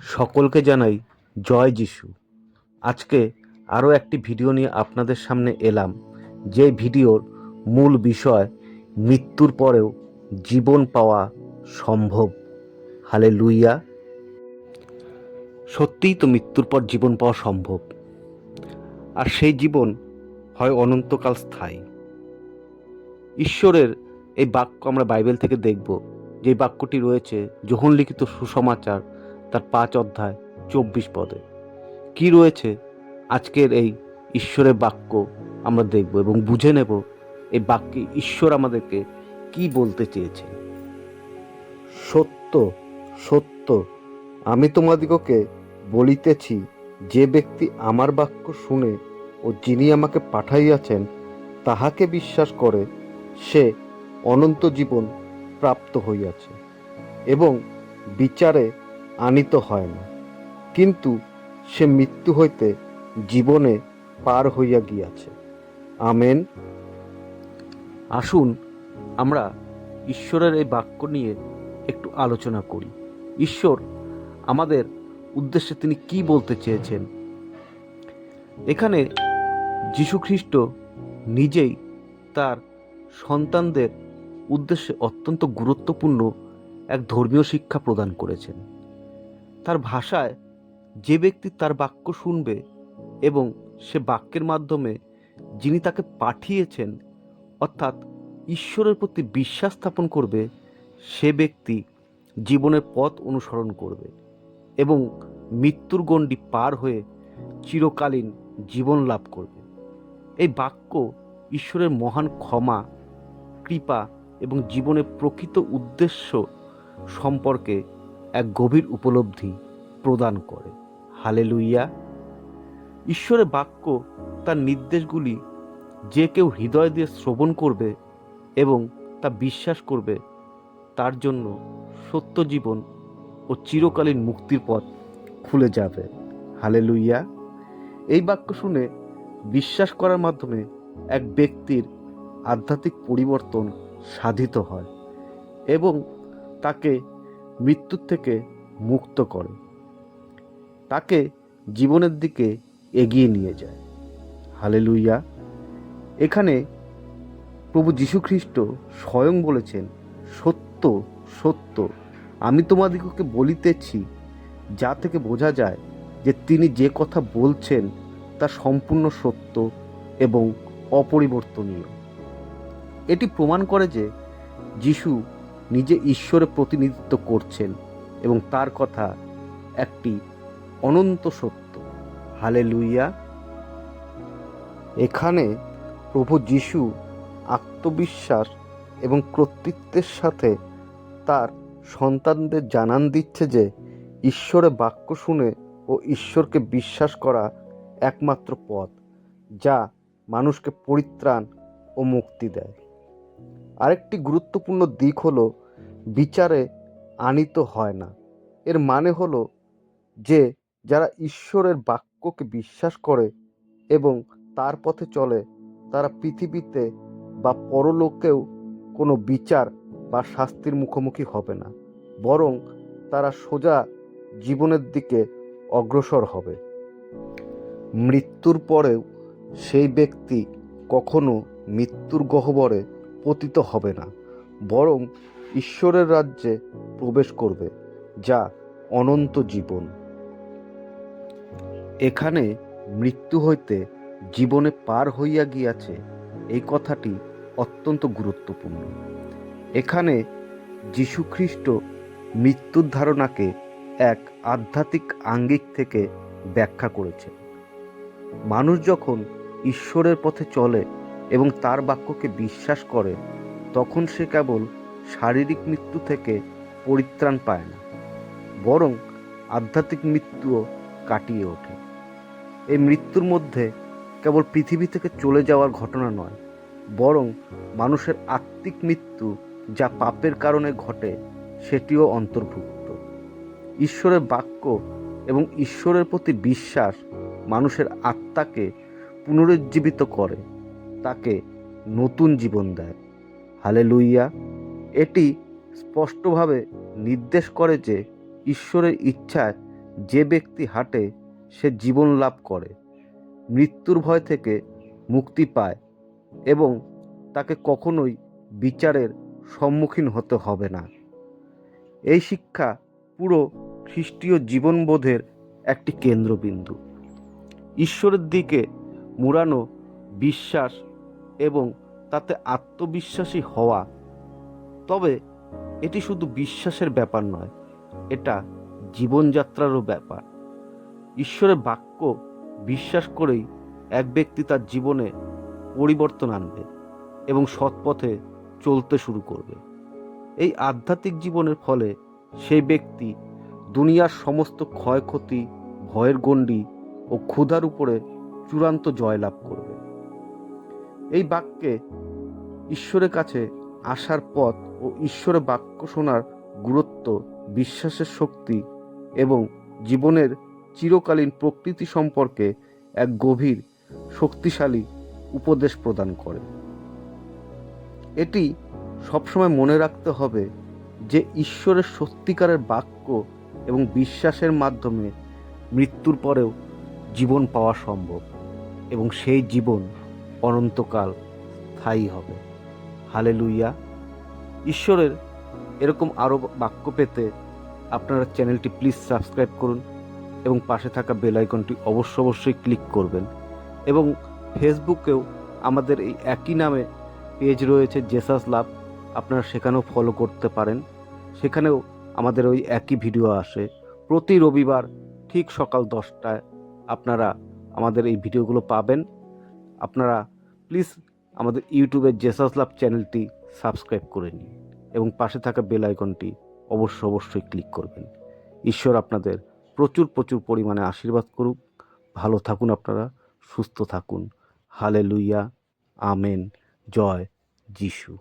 সকলকে জানাই জয় যিশু। আজকে আরও একটি ভিডিও নিয়ে আপনাদের সামনে এলাম, যে ভিডিওর মূল বিষয় মৃত্যুর পরেও জীবন পাওয়া সম্ভব। হালে লুইয়া সত্যিই তো মৃত্যুর পর জীবন পাওয়া সম্ভব, আর সেই জীবন হয় অনন্তকাল স্থায়ী। ঈশ্বরের এই বাক্য আমরা বাইবেল থেকে দেখব, যে বাক্যটি রয়েছে, যখন লিখিত সুসমাচার তার পাঁচ অধ্যায়, চব্বিশ পদে। কি রয়েছে? আজকের এই ঈশ্বরের বাক্য আমরা দেখব এবং বুঝে নেব এই বাক্যে ঈশ্বর আমাদেরকে কি বলতে চেয়েছে। সত্য সত্য, আমি তোমাদিগকে বলিতেছি, যে ব্যক্তি আমার বাক্য শুনে ও যিনি আমাকে পাঠাইয়াছেন, তাহাকে বিশ্বাস করে, সে অনন্ত জীবন প্রাপ্ত হইয়াছে এবং বিচারে আনিত হয় না। কিন্তু সে মৃত্যু হইতে জীবনে পার হইয়া গিয়াছে। আমেন। আসুন, আমরা ঈশ্বরের এই বাক্য নিয়ে একটু আলোচনা করি। ঈশ্বর, আমাদের উদ্দেশ্যে তিনি কি বলতে চেয়েছেন? এখানে যীশুখ্রিস্ট নিজেই তার সন্তানদের উদ্দেশ্যে অত্যন্ত গুরুত্বপূর্ণ এক ধর্মীয় শিক্ষা প্রদান করেছেন। তার ভাষায় যে ব্যক্তি তার বাক্য শুনবে এবং সে বাক্যের মাধ্যমে যিনি তাকে পাঠিয়েছেন, অর্থাৎ ঈশ্বরের প্রতি বিশ্বাস স্থাপন করবে, সে ব্যক্তি জীবনের পথ অনুসরণ করবে এবং মৃত্যুর গণ্ডি পার হয়ে চিরকালীন জীবন লাভ করবে। এই বাক্য ঈশ্বরের মহান ক্ষমা, কৃপা এবং জীবনের প্রকৃত উদ্দেশ্য সম্পর্কে এক গভীর উপলব্ধি প্রদান করে। হালে লুইয়া ঈশ্বরের বাক্য, তার নির্দেশগুলি যে কেউ হৃদয় দিয়ে শ্রবণ করবে এবং তা বিশ্বাস করবে, তার জন্য সত্য জীবন ও চিরকালীন মুক্তির পথ খুলে যাবে। হালে লুইয়া এই বাক্য শুনে বিশ্বাস করার মাধ্যমে এক ব্যক্তির আধ্যাত্মিক পরিবর্তন সাধিত হয় এবং তাকে মৃত্যুর থেকে মুক্ত করে। তাকে জীবনের দিকে এগিয়ে নিয়ে যায়। হালেলুইয়া এখানে প্রভু যীশুখ্রিস্ট স্বয়ং বলেছেন, সত্য সত্য, আমি তোমাদিগকে বলিতেছি, যা থেকে বোঝা যায় যে তিনি যে কথা বলছেন, তা সম্পূর্ণ সত্য এবং অপরিবর্তনীয়। এটি প্রমাণ করে যে যিশু নিজে ঈশ্বরের প্রতিনিধিত্ব করছেন এবং তার কথা একটি অনন্ত সত্য। হালে লুইয়া এখানে প্রভু যিশু আত্মবিশ্বাস এবং কর্তৃত্বের সাথে তার সন্তানদের জানান দিচ্ছে যে ঈশ্বরের বাক্য শুনে ও ঈশ্বরকে বিশ্বাস করা একমাত্র পথ, যা মানুষকে পরিত্রাণ ও মুক্তি দেয়। আরেকটি গুরুত্বপূর্ণ দিক হলো, বিচারে আনিত হয় না। এর মানে হলো যে, যারা ঈশ্বরের বাক্যকে বিশ্বাস করে এবং তার পথে চলে, তারা পৃথিবীতে বা পরলোকেও কোনো বিচার বা শাস্তির মুখোমুখি হবে না, বরং তারা সোজা জীবনের দিকে অগ্রসর হবে। মৃত্যুর পরেও সেই ব্যক্তি কখনো মৃত্যুর গহ্বরে পতিত হবে না, বরং ঈশ্বরের রাজ্যে প্রবেশ করবে, যা অনন্ত জীবন। এখানে মৃত্যু হইতে জীবনে পার হইয়া গিয়াছে, এই কথাটি অত্যন্ত গুরুত্বপূর্ণ। এখানে যীশুখ্রিস্ট মৃত্যুর ধারণাকে এক আধ্যাত্মিক আঙ্গিক থেকে ব্যাখ্যা করেছে মানুষ যখন ঈশ্বরের পথে চলে এবং তার বাক্যকে বিশ্বাস করে, তখন সে কেবল শারীরিক মৃত্যু থেকে পরিত্রাণ পায় না, বরং আধ্যাত্মিক মৃত্যুও কাটিয়ে ওঠে। এই মৃত্যুর মধ্যে কেবল পৃথিবী থেকে চলে যাওয়ার ঘটনা নয়, বরং মানুষের আত্মিক মৃত্যু যা পাপের কারণে ঘটে, সেটিও অন্তর্ভুক্ত। ঈশ্বরের বাক্য এবং ঈশ্বরের প্রতি বিশ্বাস মানুষের আত্মাকে পুনরুজ্জীবিত করে। তাকে নতুন জীবন দেয়। হালে লুইয়া এটি স্পষ্টভাবে নির্দেশ করে যে ঈশ্বরের ইচ্ছায় যে ব্যক্তি হাঁটে, সে জীবন লাভ করে। মৃত্যুর ভয় থেকে মুক্তি পায় এবং তাকে কখনোই বিচারের সম্মুখীন হতে হবে না। এই শিক্ষা পুরো খ্রিস্টীয় জীবনবোধের একটি কেন্দ্রবিন্দু। ঈশ্বরের দিকে মুড়ানো বিশ্বাস এবং তাতে আত্মবিশ্বাসী হওয়া। তবে এটি শুধু বিশ্বাসের ব্যাপার নয়, এটা জীবনযাত্রারও ব্যাপার। ঈশ্বরের বাক্য বিশ্বাস করেই এক ব্যক্তি তার জীবনে পরিবর্তন আনবে এবং সৎপথে চলতে শুরু করবে। এই আধ্যাত্মিক জীবনের ফলে সেই ব্যক্তি দুনিয়ার সমস্ত ক্ষয়ক্ষতি, ভয়ের গণ্ডি ও ক্ষুধার উপরে চূড়ান্ত জয়লাভ করবে। এই বাক্যে ঈশ্বরের কাছে আসার পথ ও ঈশ্বরের বাক্য শোনার গুরুত্ব, বিশ্বাসের শক্তি এবং জীবনের চিরকালীন প্রকৃতি সম্পর্কে এক গভীর, শক্তিশালী উপদেশ প্রদান করে। এটি সবসময় মনে রাখতে হবে যে ঈশ্বরের সত্যিকারের বাক্য এবং বিশ্বাসের মাধ্যমে মৃত্যুর পরেও জীবন পাওয়া সম্ভব এবং সেই জীবন অনন্তকাল স্থায়ী হবে। হালে লুইয়া ঈশ্বরের এরকম আরও বাক্য পেতে আপনারা চ্যানেলটি প্লিজ সাবস্ক্রাইব করুন এবং পাশে থাকা বেল আইকনটি অবশ্য অবশ্যই ক্লিক করবেন। এবং ফেসবুকেও আমাদের এই একই নামে পেজ রয়েছে জেসাস লাভ। আপনারা সেখানেও ফলো করতে পারেন। সেখানেও আমাদের ওই একই ভিডিও আসে। প্রতি রবিবার ঠিক সকাল দশটায় আপনারা আমাদের এই ভিডিওগুলো পাবেন। আপনারা প্লিজ আমাদের ইউটিউবের জেসাস লাভ চ্যানেলটি সাবস্ক্রাইব করে নিন এবং পাশে থাকা বেল আইকনটি অবশ্য অবশ্যই ক্লিক করবেন। ঈশ্বর আপনাদের প্রচুর প্রচুর পরিমাণে আশীর্বাদ করুক। ভালো থাকুন আপনারা, সুস্থ থাকুন। হালে লুইয়া আমেন জয় যিশু